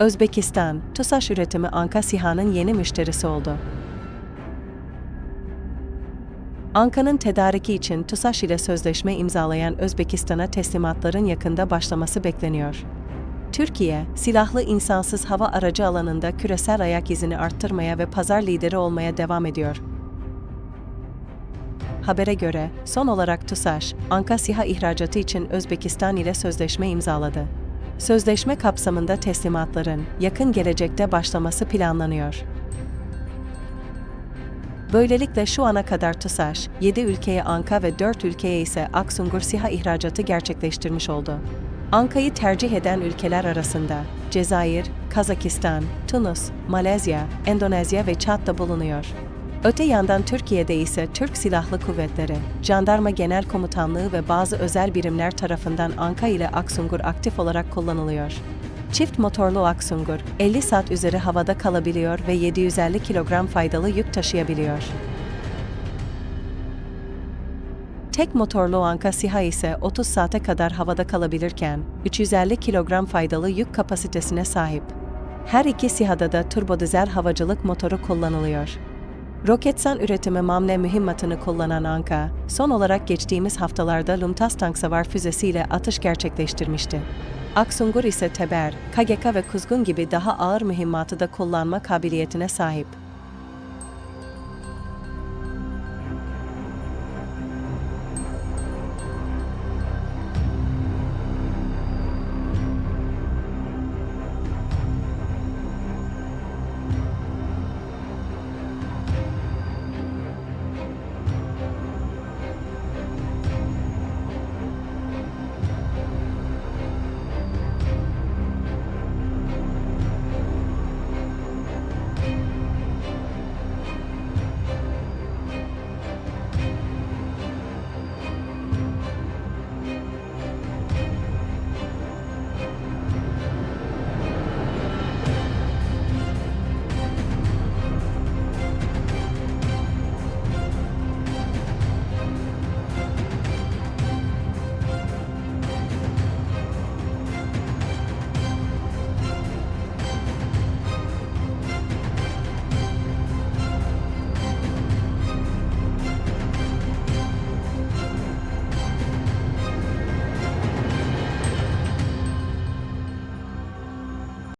Özbekistan, TUSAŞ üretimi Anka SİHA'nın yeni müşterisi oldu. Anka'nın tedariki için TUSAŞ ile sözleşme imzalayan Özbekistan'a teslimatların yakında başlaması bekleniyor. Türkiye, silahlı insansız hava aracı alanında küresel ayak izini arttırmaya ve pazar lideri olmaya devam ediyor. Habere göre, son olarak TUSAŞ, Anka SİHA ihracatı için Özbekistan ile sözleşme imzaladı. Sözleşme kapsamında teslimatların yakın gelecekte başlaması planlanıyor. Böylelikle şu ana kadar TUSAŞ, 7 ülkeye Anka ve 4 ülkeye ise Aksungur SİHA ihracatı gerçekleştirmiş oldu. Anka'yı tercih eden ülkeler arasında Cezayir, Kazakistan, Tunus, Malezya, Endonezya ve Çat da bulunuyor. Öte yandan Türkiye'de ise Türk Silahlı Kuvvetleri, Jandarma Genel Komutanlığı ve bazı özel birimler tarafından Anka ile Aksungur aktif olarak kullanılıyor. Çift motorlu Aksungur, 50 saat üzeri havada kalabiliyor ve 750 kilogram faydalı yük taşıyabiliyor. Tek motorlu Anka SİHA ise 30 saate kadar havada kalabilirken, 350 kilogram faydalı yük kapasitesine sahip. Her iki SİHA'da da turbodizel havacılık motoru kullanılıyor. Roketsan üretimi Mamle mühimmatını kullanan Anka, son olarak geçtiğimiz haftalarda Lumtas tank savar füzesiyle atış gerçekleştirmişti. Aksungur ise Teber, KGK ve Kuzgun gibi daha ağır mühimmatı da kullanma kabiliyetine sahip.